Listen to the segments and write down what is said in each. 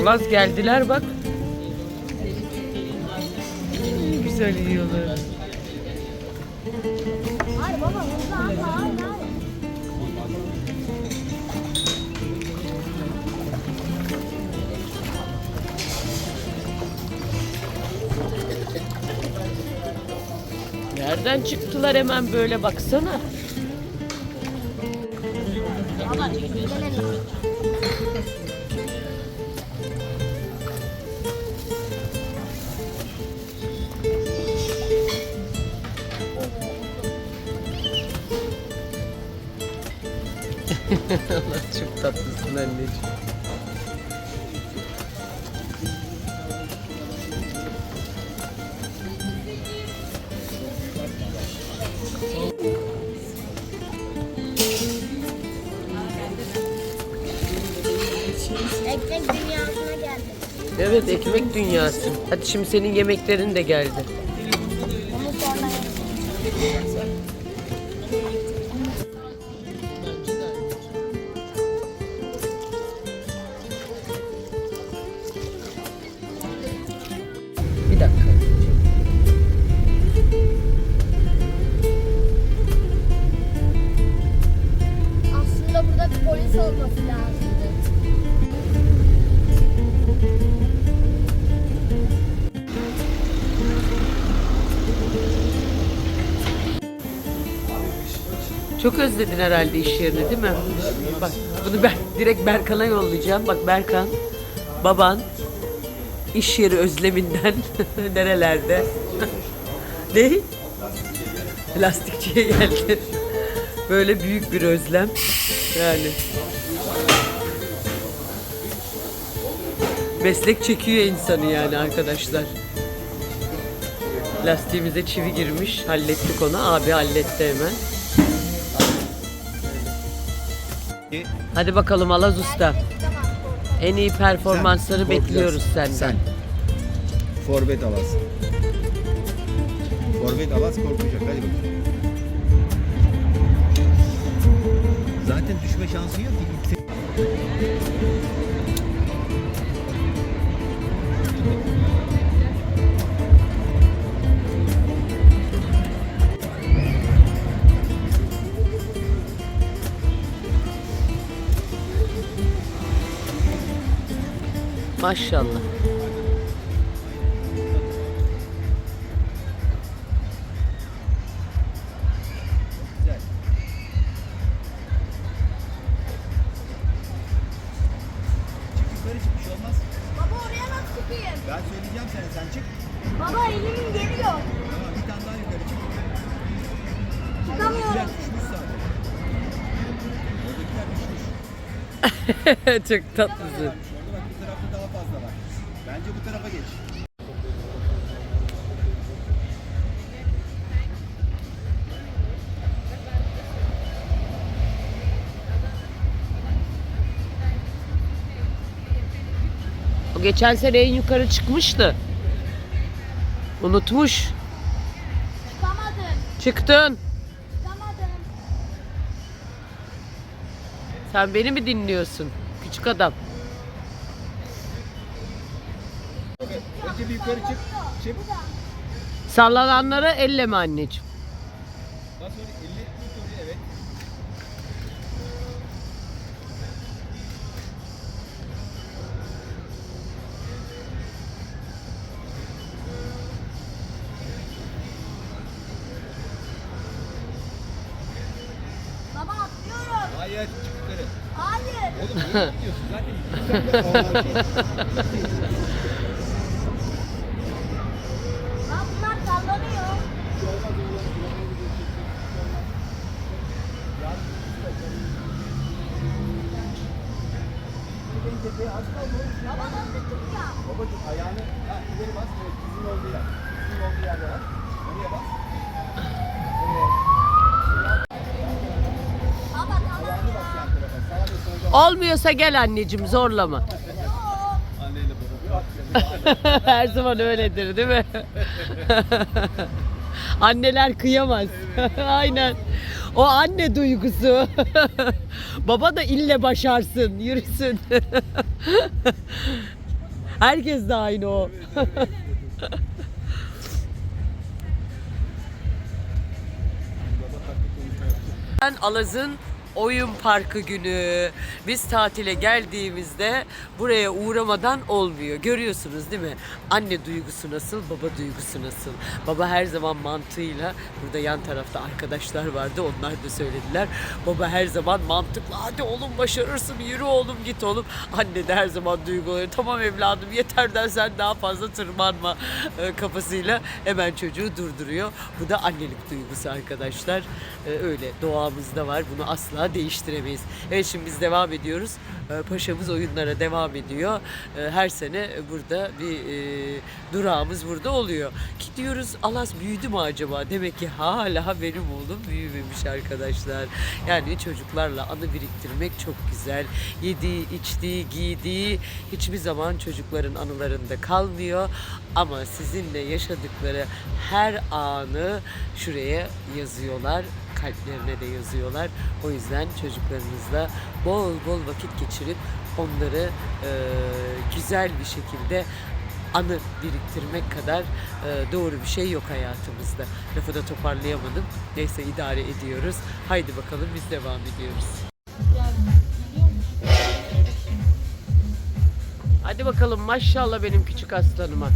Olaz geldiler bak. Güzel yiyorlar. Nereden çıktılar hemen böyle baksana. Baba Allah çok tatlısın anneciğim. Ekmek dünyasına geldik. Evet ekmek dünyası. Hadi şimdi senin yemeklerin de geldi. Onu sonra Çok özledin herhalde iş yerini değil mi? Bak bunu ben direkt Berkan'a yollayacağım. Bak Berkan, baban iş yeri özleminden nerelerde? ne? Lastikçiye geldi. Böyle büyük bir özlem. Yani. Meslek çekiyor insanı yani arkadaşlar. Lastiğimize çivi girmiş. Hallettik onu. Abi halletti hemen. Hadi bakalım Alaz Usta. En iyi performansları Sen bekliyoruz senden. Sen. Forvet Alas. Forvet Alas korkacak. Hadi bakalım. Zaten düşme şansı yok ki. Maşallah. Şey. Baba oraya nasıl çıkayım? Ben söyleyeceğim sana sen çık. Baba elimin geliyor. Tamam bir tane daha yukarı çık. Çıkamıyorum. Düşmüş zaten. Oradakiler düşmüş. Çok tatlısın. Geçen sene en yukarı çıkmıştı. Unutmuş. Çıkamadım. Çıktın. Çıkamadım. Sen beni mi dinliyorsun? Küçük adam. Önce bir yukarı çık. Çık. Sallananları elleme anneciğim. Bas oraya elini Hayır çık yukarı. Hayır. Oğlum nereye gidiyorsun zaten? Olmuyorsa gel anneciğim zorlama. Her zaman öyledir değil mi? Anneler kıyamaz. Aynen. O anne duygusu. Baba da ille başarsın, yürüsün. Herkes de aynı o. Ben Alaz'ın oyun parkı günü. Biz tatile geldiğimizde buraya uğramadan olmuyor. Görüyorsunuz değil mi? Anne duygusu nasıl, baba duygusu nasıl? Baba her zaman mantığıyla, burada yan tarafta arkadaşlar vardı onlar da söylediler. Baba her zaman mantıklı, hadi oğlum başarırsın, yürü oğlum git oğlum. Anne de her zaman duyguları, tamam evladım yeter sen daha fazla tırmanma e, kafasıyla hemen çocuğu durduruyor. Bu da annelik duygusu arkadaşlar. E, Öyle doğamızda var. Bunu asla değiştiremeyiz. Evet şimdi biz devam ediyoruz. E, Paşamız oyunlara devam ediyor. E, Her sene burada bir e, durağımız burada oluyor. Ki diyoruz Alas büyüdü mü acaba? Demek ki hala benim oğlum büyümemiş arkadaşlar. Yani çocuklarla anı biriktirmek çok güzel. Yediği, içtiği, giydiği hiçbir zaman çocukların anılarında kalmıyor. Ama sizinle yaşadıkları her anı şuraya yazıyorlar kalplerine de yazıyorlar. O yüzden çocuklarınızla bol bol vakit geçirip onları e, güzel bir şekilde anı biriktirmek kadar e, doğru bir şey yok hayatımızda. Lafı da toparlayamadım. Neyse idare ediyoruz. Haydi bakalım biz devam ediyoruz. Hadi bakalım maşallah benim küçük aslanıma.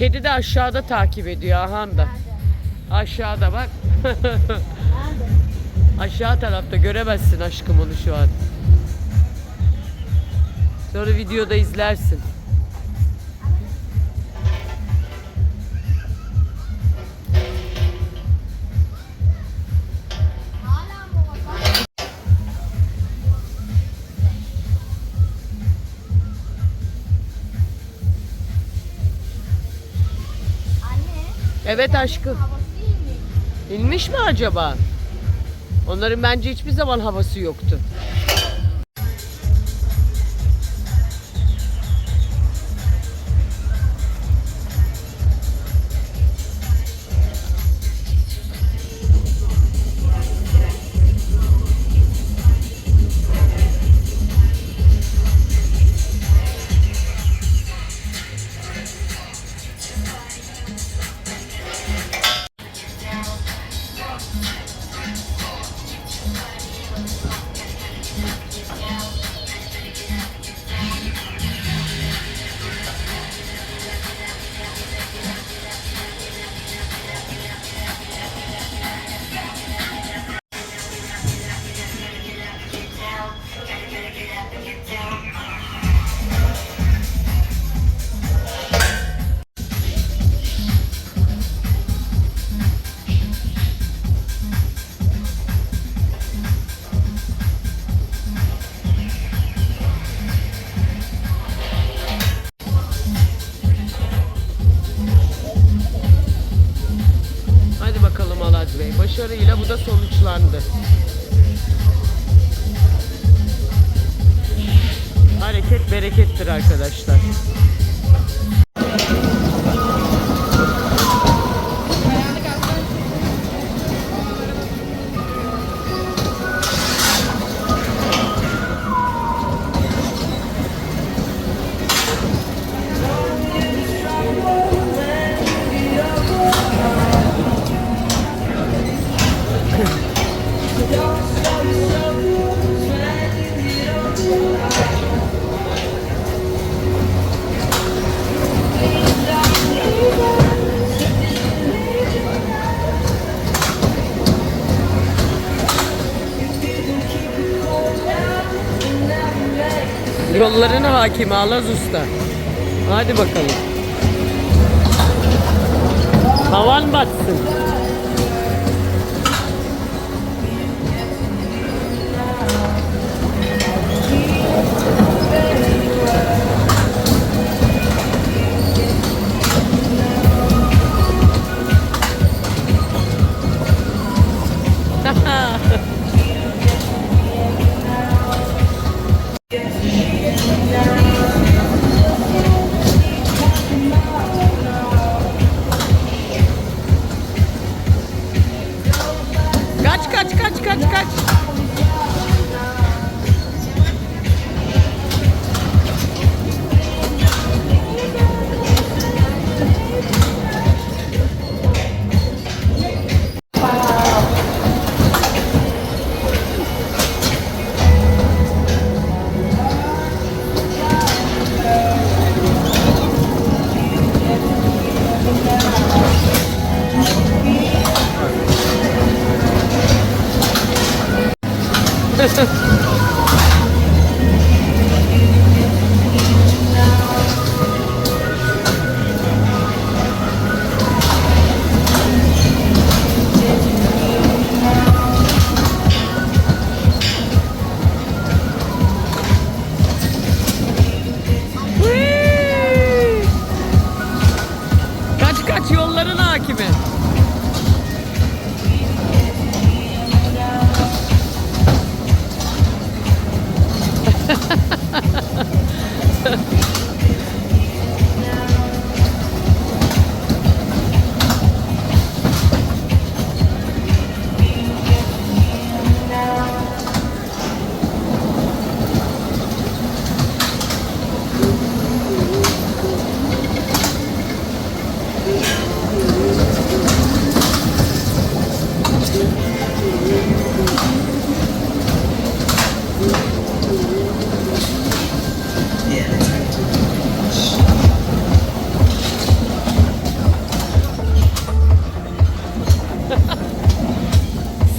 Kedi de aşağıda takip ediyor Ahanda. Aşağıda bak. Aşağı tarafta göremezsin aşkım onu şu an. Sonra videoda izlersin. Evet aşkım. İnmiş mi acaba? Onların bence hiçbir zaman havası yoktu. Başarıyla bu da sonuçlandı. Hareket berekettir arkadaşlar. Yollarına hakim Alaz Usta. Hadi bakalım. Havan batsın. Kaç kaç yolların hakimi.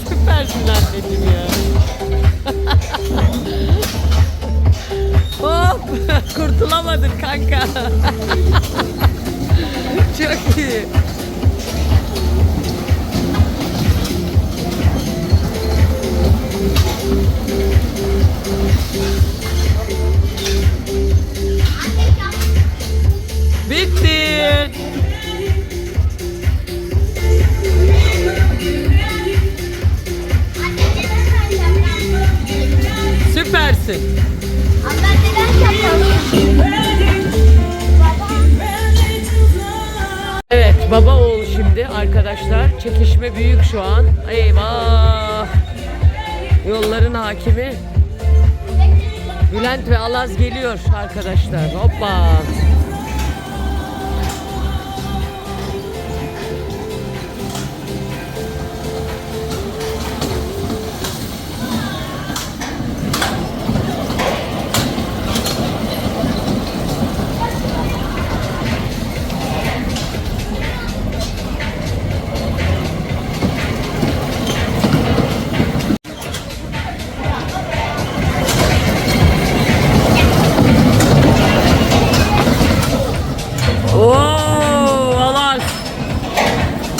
Süpersin anneciğim ya. Hop! Kurtulamadın kanka. Çok iyi. Arkadaşlar. Çekişme büyük şu an. Eyvah. Yolların hakimi. Bülent ve Alaz geliyor arkadaşlar. Hoppa.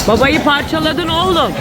Babayı parçaladın oğlum.